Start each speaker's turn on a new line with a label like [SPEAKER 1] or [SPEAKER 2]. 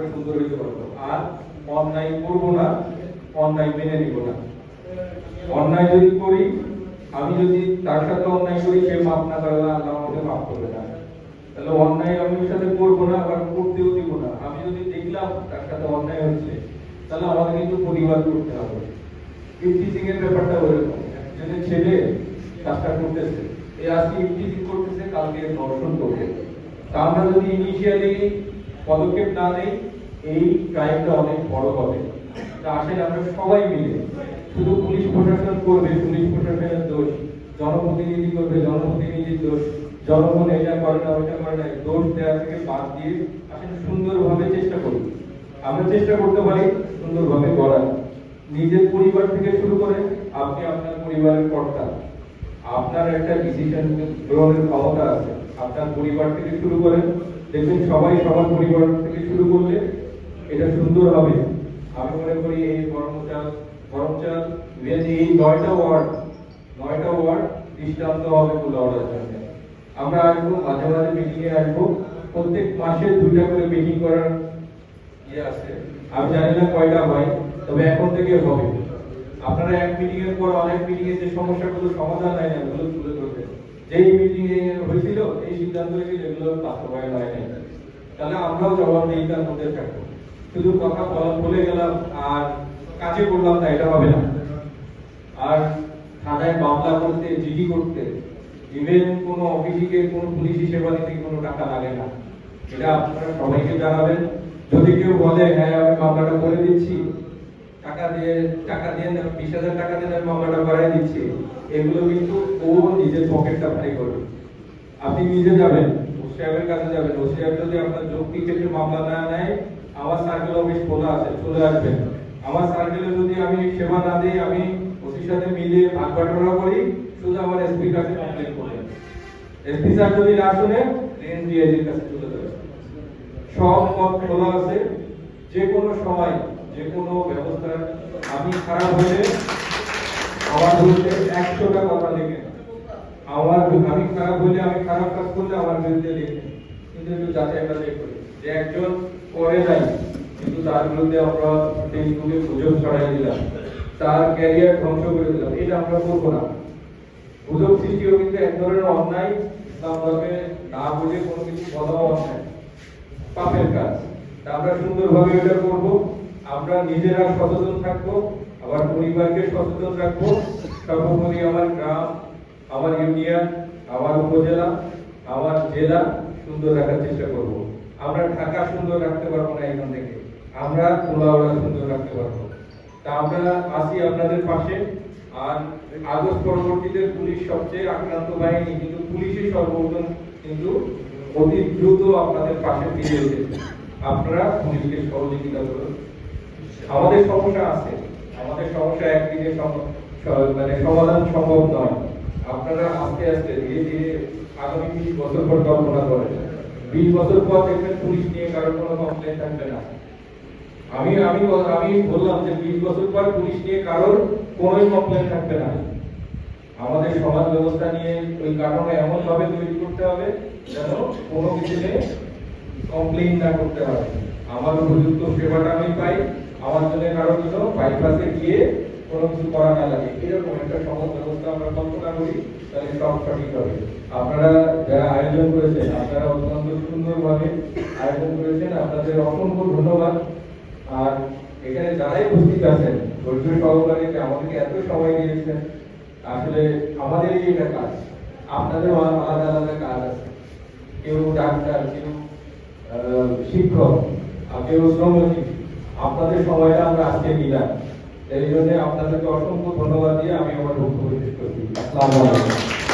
[SPEAKER 1] আমরা সুন্দর হইতে পারব। আর অন্যায় করব না, অন্যায় মেনে নিব না। অন্যায় যদি করি, আমি যদি তার সাথে অন্যায় করি, সে মাপ না করলে আল্লাহ আমাকে মাফ করবে না। তাহলে অন্যায় আমি ওর সাথে করব না, আবার করতেও দিব না। আমি যদি দেখলাম তার সাথে অন্যায় হচ্ছে, তাহলে আমাকে কিন্তু পরিবার করতে হবে। ইফটিজিং এর ব্যাপারটা ওরকম একজনের ছেলে কাজটা করতেছে এই আজকে ইফটিজিং করতেছে, কালকে ধর্ষণ করবে। তা আমরা যদি ইনিশিয়ালি পদক্ষেপ না নেই এই ক্রাইমটা অনেক বড় হবে। তা আসেন আমরা সবাই মিলে, শুধু পুলিশ প্রশাসন করবে, পুলিশ প্রশাসনের দোষ, জনপ্রতিনিধি করবে, জনপ্রতিনিধির দোষ, জনগণ এটা করে না, ওইটা করে না দোষ দেওয়া থেকে বাদ দিয়ে আসেন সুন্দরভাবে চেষ্টা করি আমরা চেষ্টা করতে পারি সুন্দরভাবে করার। নিজের পরিবার থেকে শুরু করে আপনি আপনার পরিবারের কর্তা। আপনার একটা ডিসিশন গ্রহণের ক্ষমতা আছে। আপনার পরিবার থেকে শুরু করেন দেখবেন সবাই সবার পরিবার থেকে শুরু করলে এটা সুন্দর হবে। আমি মনে করি এই কর্মচার কর্মচার এই নয়টা ওয়ার্ড নয়টা ওয়ার্ড দৃষ্টান্ত হবে কুলাওয়ার জন্য আমরা আসব, মাঝে মাঝে মিটিং এ আসব। প্রত্যেক মাসে দুইটা করে মিটিং করার ইয়ে আছে। আমি জানি না কয়টা হয়, তবে এখন থেকে হবে। আপনারা এক মিটিং এর পর অনেক মিটিং এর যে সমস্যাগুলো সমাধান হয় না, এগুলো তুলে ধরবেন। যেই মিটিং এ হয়েছিল, এই সিদ্ধান্ত হয়েছিল এগুলো বাস্তবায়ন হয় নাই। তাহলে আমরাও জবাবদিহিতার মধ্যে থাকব। শুধু কথা বলা গেলাম আর কাজে করলাম না, এটা হবে না। আর থানায় মামলা করতে, জিডি করতে ইভেন কোনো অফিসিকে, কোনো পুলিশি সেবা দিতে কোনো টাকা লাগে না। এটা আপনারা সবাইকে জানাবেন। যদি কেউ বলে হ্যাঁ আমি মামলাটা করে দিচ্ছি। টাকা দিয়ে টাকা দিয়ে বিশ হাজার টাকা দিয়ে আমি মামলাটা করাই দিচ্ছি। এগুলো কিন্তু ও নিজের পকেটটা ভারী করবে আপনি নিজে যাবেন, ওসি সাহেবের কাছে যাবেন। ওসি সাহেব যদি আপনার যৌক্তিক ক্ষেত্রে মামলা না নেয় আমার সার্কেল অফিস খোলা আছে, চলে আসবেন। আমার সার্কেলে যদি আমি সেবা না দিই, আমি ওসির সাথে মিলে ভাগ বাটোয়ারা করি, শুধু আমার এসপি কাছে কমপ্লেন করবেন এসপি স্যার যদি না শুনে রেঞ্জ ডিআইজির কাছে চলে যাবে। সব পথ খোলা আছে। যে কোনো সময়, যে কোনো ব্যবস্থা আমি খারাপ হলে আমার বিরুদ্ধে একশোটা কথা লিখে আমার আমি খারাপ হলে, আমি খারাপ কাজ করলে আমার বিরুদ্ধে লিখে কিন্তু একটু যাচাই বাছাই করি যে একজন করে নাই, কিন্তু তার বিরুদ্ধে আমরা ফেসবুকে গুজব ছড়াই দিলাম, তার ক্যারিয়ার ধ্বংস করে দিলাম, এটা আমরা করব না। গুজব সৃষ্টিও কিন্তু এক ধরনের অন্যায় ইসলাম ধর্মে না বুঝে কোনো কিছু বলাও অন্যায়। পাপের কাজ আমরা সুন্দরভাবে এটা করব, আমরা নিজেরা সচেতন থাকব, আমার পরিবারকে সচেতন রাখব, সর্বোপরি আমার গ্রাম, আমার ইউনিয়ন, আমার উপজেলা, আমার জেলা সুন্দর রাখার চেষ্টা করব। আমরা ঢাকা সুন্দর রাখতে পারব না এখান থেকে। আমরা কুলাউড়া সুন্দর রাখতে পারব। তা আমরা আসি আপনাদের পাশে। আর আগস্ট পরবর্তীতে পুলিশ সবচেয়ে আক্রান্ত বাহিনী, কিন্তু পুলিশই সর্বপ্রথম কিন্তু অতি দ্রুত আপনাদের পাশে ফিরে এসেছে। আপনারা পুলিশকে সহযোগিতা করুন। আমাদের সমস্যা আছে। আমাদের সমস্যা একদিকে মানে সমাধান সম্ভব নয়। আপনারা আস্তে আস্তে ধীরে ধীরে আগামী বিশ বছর পর কল্পনা করেন। বিশ বছর পর দেখবেন পুলিশ নিয়ে কারোর কোনো কমপ্লেন থাকবে না। আমি আমি আমি বললাম যে বিশ বছর পর পুলিশ নিয়ে কারোর কোনোই কমপ্লেন থাকবে না। আমাদের সমাজ ব্যবস্থা নিয়ে ওই কাঠামো এমন ভাবে তৈরি করতে হবে যেন কোনো কিছুতে কমপ্লেন না করতে হবে আমার উপযুক্ত সেবাটা আমি পাই, আমার জন্য কারও জন্য বাইপাসে গিয়ে কোনো করা না লাগে। এরকম একটা সমাজ ব্যবস্থা আমরা কল্পনা করি, তাহলে সব সঠিক হবে। আপনারা যারা আয়োজন করেছেন, আপনারা অত্যন্ত সুন্দরভাবে আয়োজন করেছেন, আপনাদের অসংখ্য ধন্যবাদ। আর এখানে যারাই উপস্থিত আছেন, ধৈর্য সহকারে যে আমাদেরকে এত সময় দিয়েছেন, আসলে আমাদের এই এটা কাজ। আপনাদের আলাদা আলাদা কাজ আছে। কেউ ডাক্তার, কেউ শিক্ষক কেউ শ্রমজীবী। আপনাদের সময়টা আমরা আজকে নিলাম এই জন্য আপনাদেরকে অসংখ্য ধন্যবাদ দিয়ে আমি আমার বক্তব্য শেষ করছি। আসসালামু আলাইকুম।